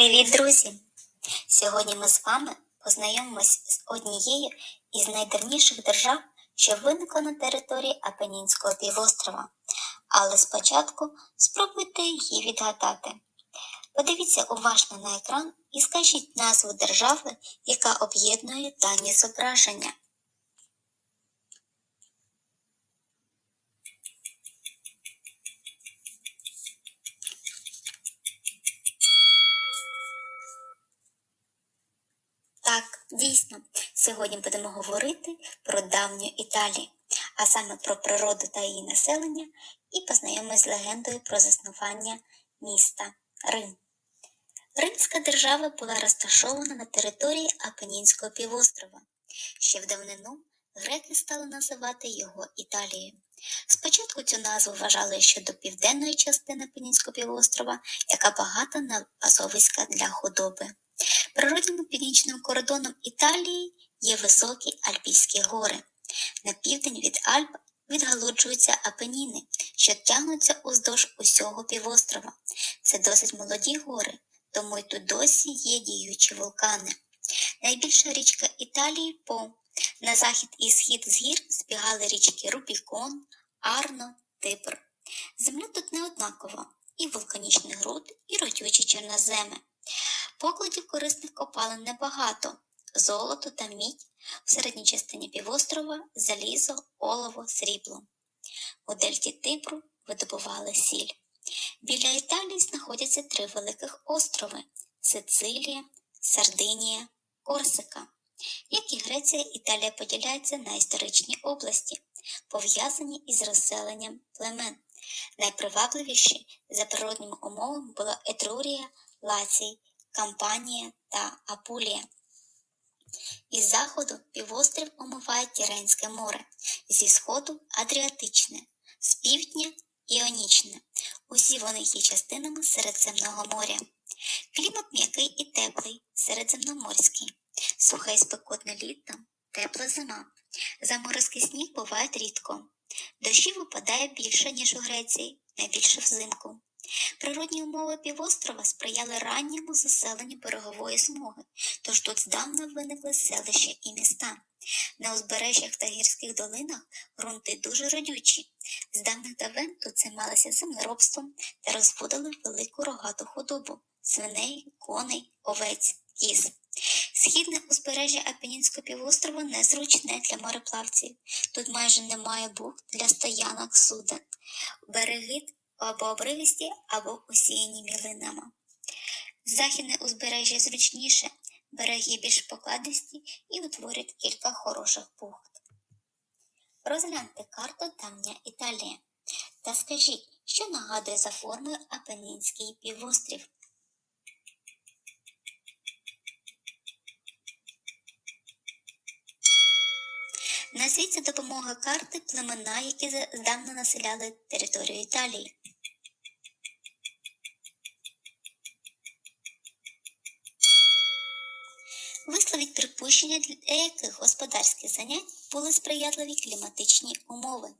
Привіт, друзі! Сьогодні ми з вами познайомимось з однією із найдавніших держав, що виникла на території Апенінського півострова. Але спочатку спробуйте її відгадати. Подивіться уважно на екран і скажіть назву держави, яка об'єднує дані зображення. Дійсно, сьогодні будемо говорити про давню Італію, а саме про природу та її населення, і познайомимось з легендою про заснування міста Рим. Римська держава була розташована на території Апенінського півострова. Ще в давнину греки стали називати його Італією. Спочатку цю назву вважали щодо південної частини Апенінського півострова, яка багата на пасовиська для худоби. Природним північним кордоном Італії є високі Альпійські гори. На південь від Альп відгалуджуються Апеніни, що тягнуться уздовж усього півострова. Це досить молоді гори, тому й тут досі є діючі вулкани. Найбільша річка Італії По. На захід і схід з гір збігали річки Рубікон, Арно, Тибр. Земля тут не однакова, і вулканічний груд, і родючі чорноземи. Покладів корисних копалин небагато золото та мідь в середній частині півострова, залізо, олово, срібло. У дельті Тибру видобували сіль. Біля Італії знаходяться три великих острови Сицилія, Сардинія, Корсика. Як і Греція, Італія поділяється на історичні області, пов'язані із розселенням племен. Найпривабливіші за природніми умовами була Етрурія, Лацій, Кампанія та Апулія. Із заходу півострів омиває Тіренське море, зі сходу Адріатичне, з півдня Іонічне. Усі вони є частинами Середземного моря. Клімат м'який і теплий, середземноморський, сухе і спекотне літо, тепла зима. Заморозкий сніг буває рідко. Дощів випадає більше, ніж у Греції, найбільше взимку. Природні умови півострова сприяли ранньому заселенню берегової смуги, тож тут здавна виникли селища і міста. На узбережжях та гірських долинах ґрунти дуже родючі. З давних давен тут займалися землеробством та розводили велику рогату худобу свиней, коней, овець, кіз. Східне узбережжя Апенінського півострова незручне для мореплавців. Тут майже немає бухт для стоянок суден. Береги або обривисті, або усіяні мілинами. Західне узбережжя зручніше, береги більш покладисті і утворюють кілька хороших бухт. Розгляньте карту давня Італія та скажіть, що нагадує за формою Апенінський півострів. Назвіть за допомогою карти племена, які здавна населяли територію Італії. Припущення, для яких господарських занять були сприятливі кліматичні умови.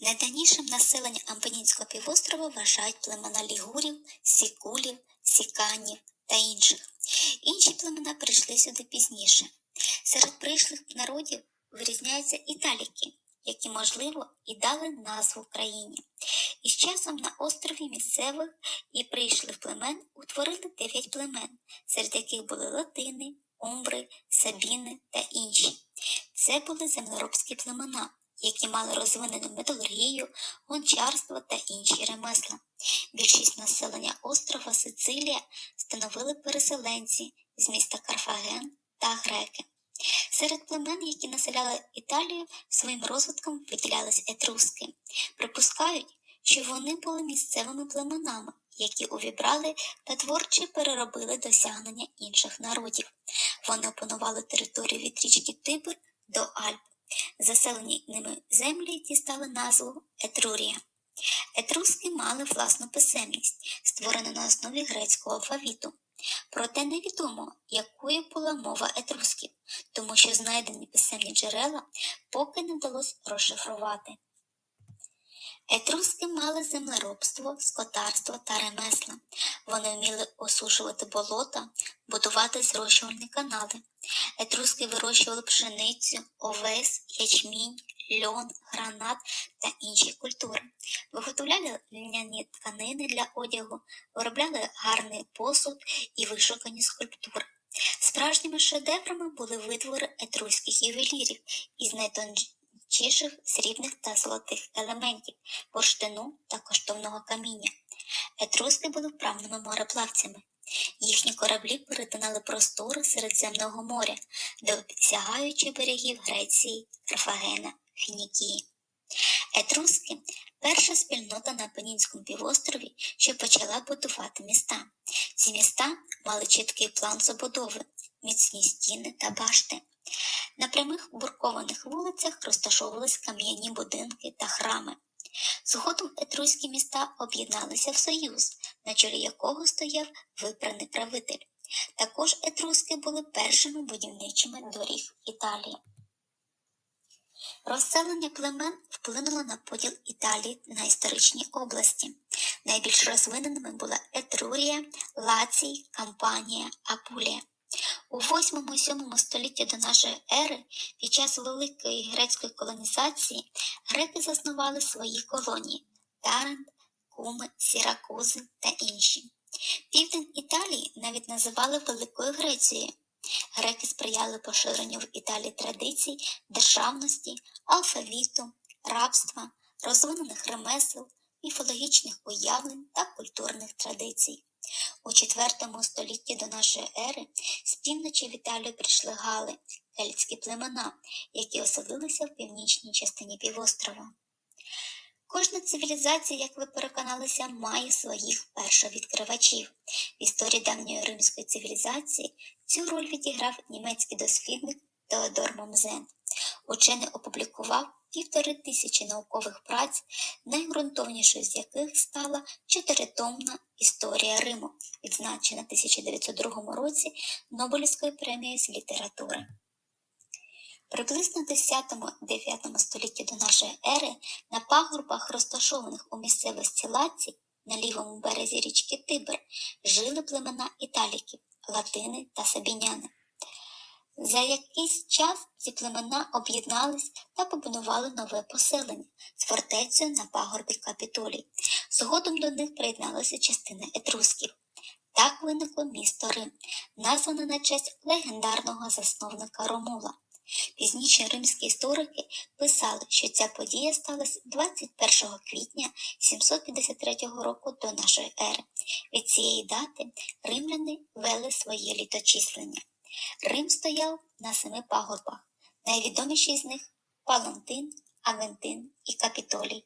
Найдавнішим населенням Ампенінського півострова вважають племена лігурів, сікулів, сіканів та інших. Інші племена прийшли сюди пізніше. Серед прийшлих народів вирізняються італіки, які, можливо, і дали назву країні. І з часом на острові місцевих і прийшлих племен утворили дев'ять племен, серед яких були латини, умбри, сабіни та інші. Це були землеробські племена які мали розвинену металургію, гончарство та інші ремесла. Більшість населення острова Сицилія становили переселенці з міста Карфаген та греки. Серед племен, які населяли Італію, своїм розвитком виділялись етруски. Припускають, що вони були місцевими племенами, які увібрали та творче переробили досягнення інших народів. Вони опанували територію від річки Тибр до Альп. Заселені ними землі дістали назву Етрурія. Етруски мали власну писемність, створену на основі грецького алфавіту. Проте невідомо, якою була мова етрусків, тому що знайдені писемні джерела поки не вдалося розшифрувати. Етруски мали землеробство, скотарство та ремесла. Вони вміли осушувати болота, будувати зрощувальні канали. Етруски вирощували пшеницю, овес, ячмінь, льон, гранат та інші культури. Виготовляли льняні тканини для одягу, виробляли гарний посуд і вишукані скульптури. Справжніми шедеврами були витвори етруських ювелірів із найтончіших срібних та золотих елементів, бурштину та коштовного каміння. Етруски були вправними мореплавцями. Їхні кораблі перетинали простори Середземного моря, досягаючи берегів Греції, Карфагена, Фінікії. Етруски перша спільнота на Пенінському півострові, що почала будувати міста. Ці міста мали чіткий план забудови, міцні стіни та башти. На прямих буркованих вулицях розташовувались кам'яні будинки та храми. Згодом етруські міста об'єдналися в союз, на чолі якого стояв вибраний правитель. Також етруски були першими будівничими доріг Італії. Розселення племен вплинуло на поділ Італії на історичні області. Найбільш розвиненими була Етрурія, Лацій, Кампанія, Апулія. У 8-7 столітті до нашої ери, під час великої грецької колонізації, греки заснували свої колонії Тарант, Куми, Сіракузи та інші. Південь Італії навіть називали Великою Грецією. Греки сприяли поширенню в Італії традицій державності, алфавіту, рабства, розвинених ремесел, міфологічних уявлень та культурних традицій. У IV столітті до нашої ери з півночі в Італію прийшли гали, кельтські племена, які оселилися в північній частині півострова. Кожна цивілізація, як ви переконалися, має своїх першовідкривачів. В історії давньої римської цивілізації цю роль відіграв німецький дослідник Теодор Момзен. Учений опублікував півтори тисячі наукових праць, найґрунтовнішою з яких стала чотиритомна історія Риму, відзначена в 1902 році Нобелівською премією з літератури. Приблизно в 10-9 столітті до нашої ери на пагорбах, розташованих у місцевості Лаці, на лівому березі річки Тибр, жили племена італіків, латини та сабіняни. За якийсь час ці племена об'єднались та побудували нове поселення з фортецею на пагорбі Капітолій. Згодом до них приєдналася частина етрусків. Так виникло місто Рим, назване на честь легендарного засновника Ромула. Пізніше римські історики писали, що ця подія сталася 21 квітня 753 року до нашої ери. Від цієї дати римляни вели своє літочислення. Рим стояв на семи пагорбах, найвідоміші з них Палантин, Авентин і Капітолій.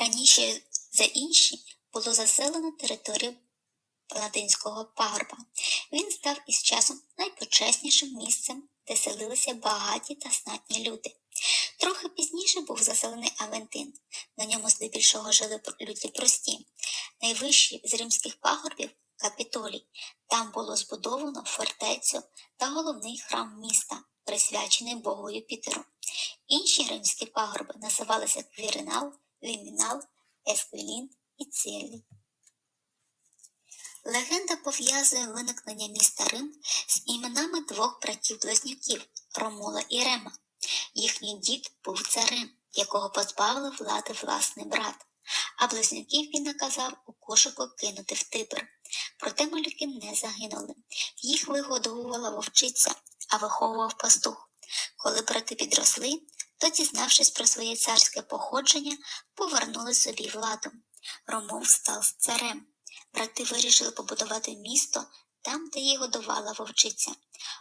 Раніше за інші було заселено територію Палатинського пагорба. Він став із часом найпочеснішим місцем, де селилися багаті та знатні люди. Трохи пізніше був заселений Авентин. На ньому здебільшого жили люди прості. Найвищий з римських пагорбів Капітолій. Там було збудовано фортецю та головний храм міста, присвячений Богу Юпітеру. Інші римські пагорби називалися Квіринал, Лімінал, Есквілін і Ціллі. Легенда пов'язує виникнення міста Рим з іменами двох братів-близнюків Ромула і Рема. Їхній дід був царем, якого позбавили влади власний брат, а близнюків він наказав у кошику кинути в Тибр. Проте малюки не загинули. Їх вигодовувала вовчиця, а виховував пастух. Коли брати підросли, то, дізнавшись про своє царське походження, повернули собі владу. Ромов став царем. Брати вирішили побудувати місто там, де її годувала вовчиця.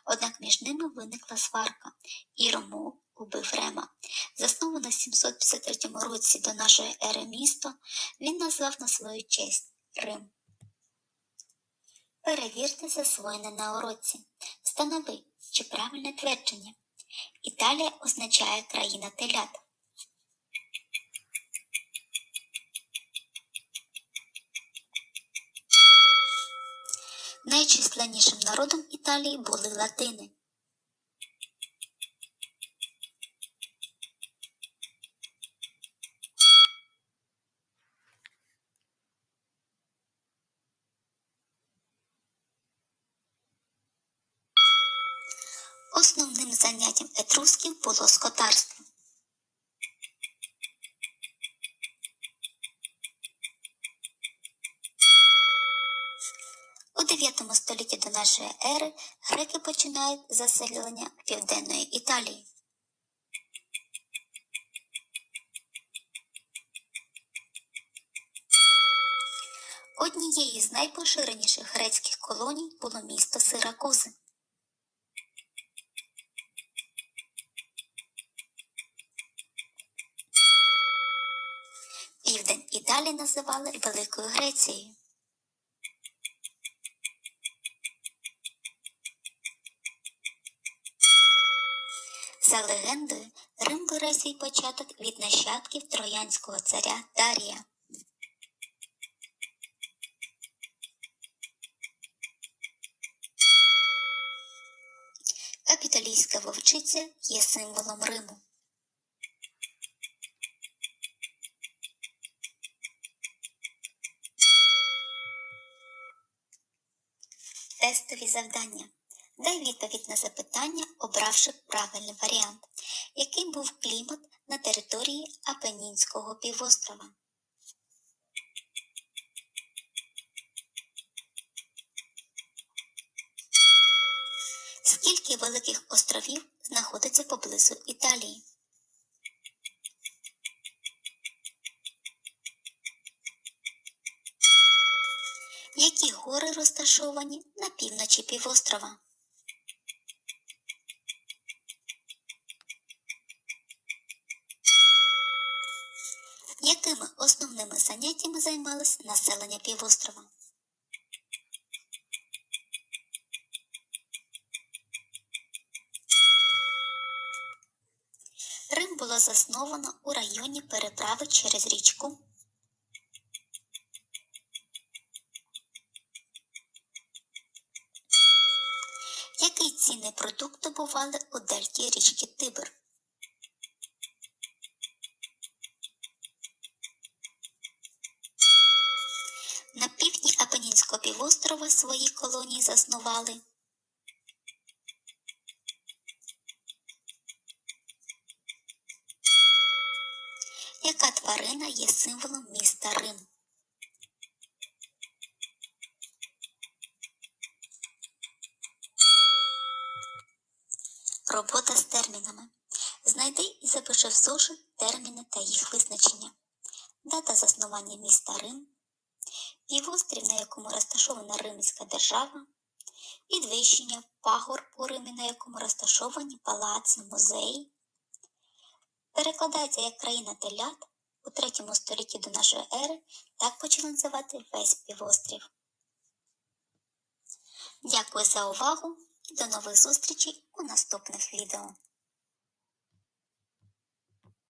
Однак між ними виникла сварка, і Ромов убив Рема. Засноване в 753 році до нашої ери місто, він назвав на свою честь Рим. Перевірте засвоєне на уроці. Встанови, чи правильне твердження. Італія означає країна телят. Найчисленнішим народом Італії були латини. Основним заняттям етрусків було скотарство. У 9 столітті до нашої ери греки починають заселення південної Італії. Однією з найпоширеніших грецьких колоній було місто Сиракузи. Називали Великою Грецією. За легендою, Рим бере свій початок від нащадків троянського царя Дарія. Капітолійська вовчиця є символом Риму. Тестові завдання. Дай відповідь на запитання, обравши правильний варіант. Яким був клімат на території Апенінського півострова? Скільки великих островів знаходиться поблизу Італії? Які гори розташовані на півночі півострова? Якими основними заняттями займалось населення півострова? Рим було засновано у районі переправи через річку. Продукт добували у дельті річки Тибр? На півдні Апенінського півострова свої колонії заснували Яка тварина є символом міста Рим? Зошит терміни та їх визначення. Дата заснування міста Рим, півострів, на якому розташована Римська держава, підвищення, пагорб у Римі, на якому розташовані палаци, музеї, перекладається як країна телят у третьому столітті до нашої ери, так почали називати весь півострів. Дякую за увагу і до нових зустрічей у наступних відео.